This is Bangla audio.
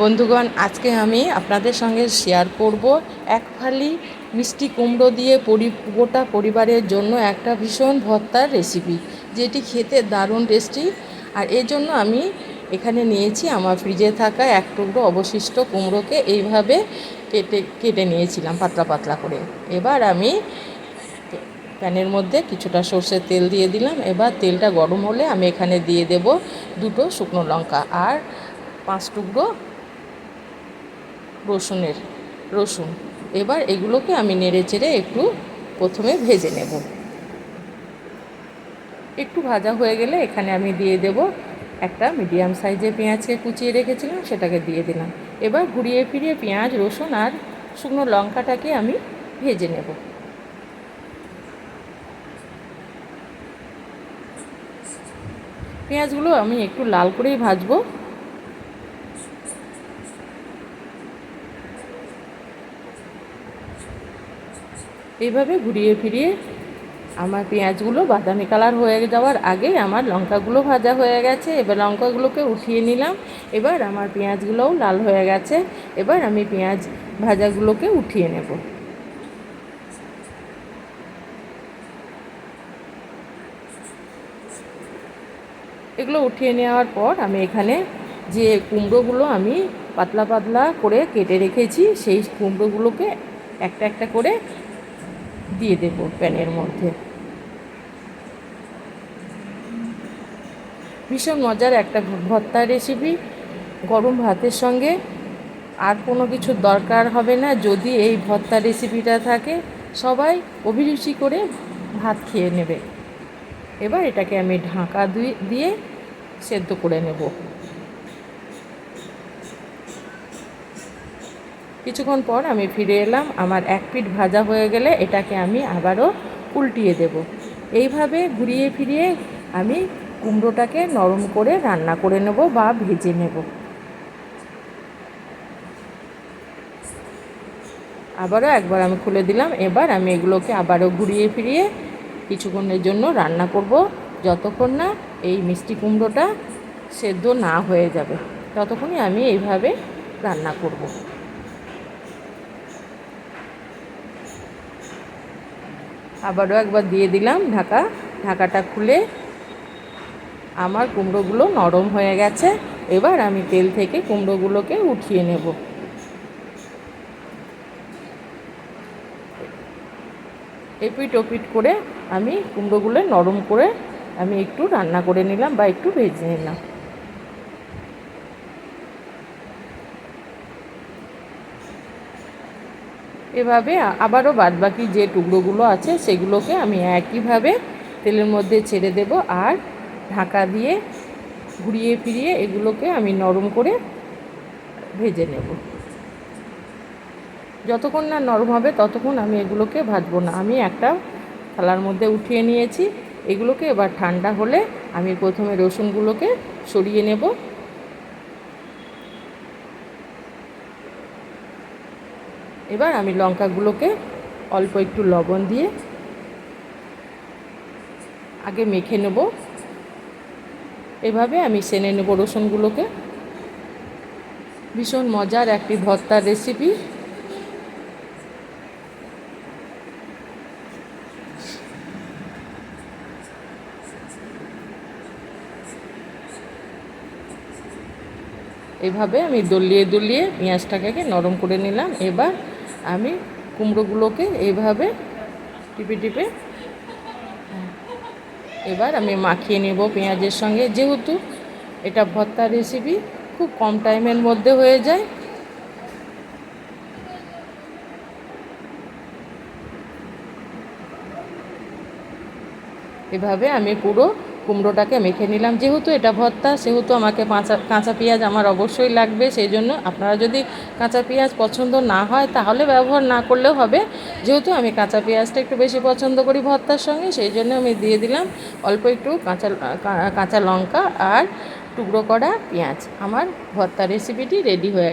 বন্ধুগণ, আজকে আমি আপনাদের সঙ্গে শেয়ার করব এক ফালি মিষ্টি কুমড়ো দিয়ে পরি গোটা পরিবারের জন্য একটা ভীষণ ভর্তার রেসিপি যেটি খেতে দারুণ টেস্টি আর এর জন্য আমি এখানে নিয়েছি আমার ফ্রিজে থাকা এক টুকরো অবশিষ্ট কুমড়োকে, এইভাবে কেটে কেটে নিয়েছিলাম পাতলা পাতলা করে। এবার আমি প্যানের মধ্যে কিছুটা সর্ষের তেল দিয়ে দিলাম। এবার তেলটা গরম হলে আমি এখানে দিয়ে দেব দুটো শুকনো লঙ্কা আর পাঁচ টুকরো রসুনের, রসুন। এবার এগুলোকে আমি নেড়ে চেড়ে একটু প্রথমে ভেজে নেব। একটু ভাজা হয়ে গেলে এখানে আমি দিয়ে দেব একটা মিডিয়াম সাইজের পেঁয়াজকে কুচিয়ে রেখেছিলাম, সেটাকে দিয়ে দিলাম। এবার ঘুরিয়ে ফিরিয়ে পেঁয়াজ, রসুন আর শুকনো লঙ্কাটাকে আমি ভেজে নেব। পেঁয়াজগুলো আমি একটু লাল করেই ভাজবো। এইভাবে ঘুরিয়ে ফিরিয়ে আমার পেঁয়াজগুলো বাদামি কালার হয়ে যাওয়ার আগে আমার লঙ্কাগুলো ভাজা হয়ে গেছে। এবার লঙ্কাগুলোকে উঠিয়ে নিলাম। এবার আমার পেঁয়াজগুলোও লাল হয়ে গেছে। এবার আমি পেঁয়াজ ভাজাগুলোকে উঠিয়ে নেব। এগুলো উঠিয়ে নেওয়ার পর আমি এখানে যে কুমড়োগুলো আমি পাতলা পাতলা করে কেটে রেখেছি, সেই কুমড়োগুলোকে একটা একটা করে দিয়ে দেবো প্যানের মধ্যে। ভীষণ মজার একটা ভর্তা রেসিপি গরম ভাতের সঙ্গে আর কোনো কিছুর দরকার হবে না, যদি এই ভর্তা রেসিপিটা থাকে, সবাই অভিরুচি করে ভাত খেয়ে নেবে। এবার এটাকে আমি ঢাকা দিয়ে সেদ্ধ করে নেব। কিছুক্ষণ পর আমি ফিরে এলাম। আমার এক পিঠ ভাজা হয়ে গেলে এটাকে আমি আবারও উল্টিয়ে দেব। এইভাবে ঘুরিয়ে ফিরিয়ে আমি কুমড়োটাকে নরম করে রান্না করে নেব বা ভেজে নেব। আবারও একবার আমি খুলে দিলাম। এবার আমি এগুলোকে আবারও ঘুরিয়ে ফিরিয়ে কিছুক্ষণের জন্য রান্না করব। যতক্ষণ না এই মিষ্টি কুমড়োটা সেদ্ধ না হয়ে যাবে, ততক্ষণই আমি এইভাবে রান্না করব। আবারও একবার দিয়ে দিলাম ঢাকা, ঢাকাটা খুলে আমার কুমড়োগুলো নরম হয়ে গেছে। এবার আমি তেল থেকে কুমড়োগুলোকে উঠিয়ে নেব। এপিট ওপিট করে আমি কুমড়োগুলো নরম করে আমি একটু রান্না করে নিলাম বা একটু ভেজে নিলাম। এভাবে আবারও বাদবাকি যে টুকরোগুলো আছে সেগুলোকে আমি একইভাবে তেলের মধ্যে ছেড়ে দেব আর ঢাকা দিয়ে ঘুরিয়ে ফিরিয়ে এগুলোকে আমি নরম করে ভেজে নেব। যতক্ষণ না নরম হবে ততক্ষণ আমি এগুলোকে ভাজবো না। আমি একটা থালার মধ্যে উঠিয়ে নিয়েছি। এগুলোকে এবার ঠান্ডা হলে আমি প্রথমে রসুনগুলোকে সরিয়ে নেব। এবার আমি লঙ্কাগুলোকে অল্প একটু লবণ দিয়ে আগে মেখে নেব। এভাবে আমি সেনে নেব রসুনগুলোকে। ভীষণ মজার একটি ভর্তার রেসিপি এভাবে আমি দলিয়ে দলিয়ে পেঁয়াজটাকে নরম করে নিলাম। এবার আমি কুমড়োগুলোকে এইভাবে টিপে টিপে, এবার আমি মাখিয়ে নেব পেঁয়াজের সঙ্গে। যেহেতু এটা ভর্তা রেসিপি খুব কম টাইমের মধ্যে হয়ে যায়। এভাবে আমি পুরো কুমড়োটাকে মেখে নিলাম। যেহেতু এটা ভর্তা, সেহেতু আমাকে কাঁচা কাঁচা পেঁয়াজ আমার অবশ্যই লাগবে সেই জন্য আপনারা যদি কাঁচা পেঁয়াজ পছন্দ না হয়, তাহলে ব্যবহার না করলেও হবে। যেহেতু আমি কাঁচা পেঁয়াজটা একটু বেশি পছন্দ করি ভর্তার সঙ্গে সেই জন্য আমি দিয়ে দিলাম অল্প একটু কাঁচা কাঁচা লঙ্কা আর টুকরো করা পেঁয়াজ। আমার ভর্তা রেসিপিটি রেডি হয়ে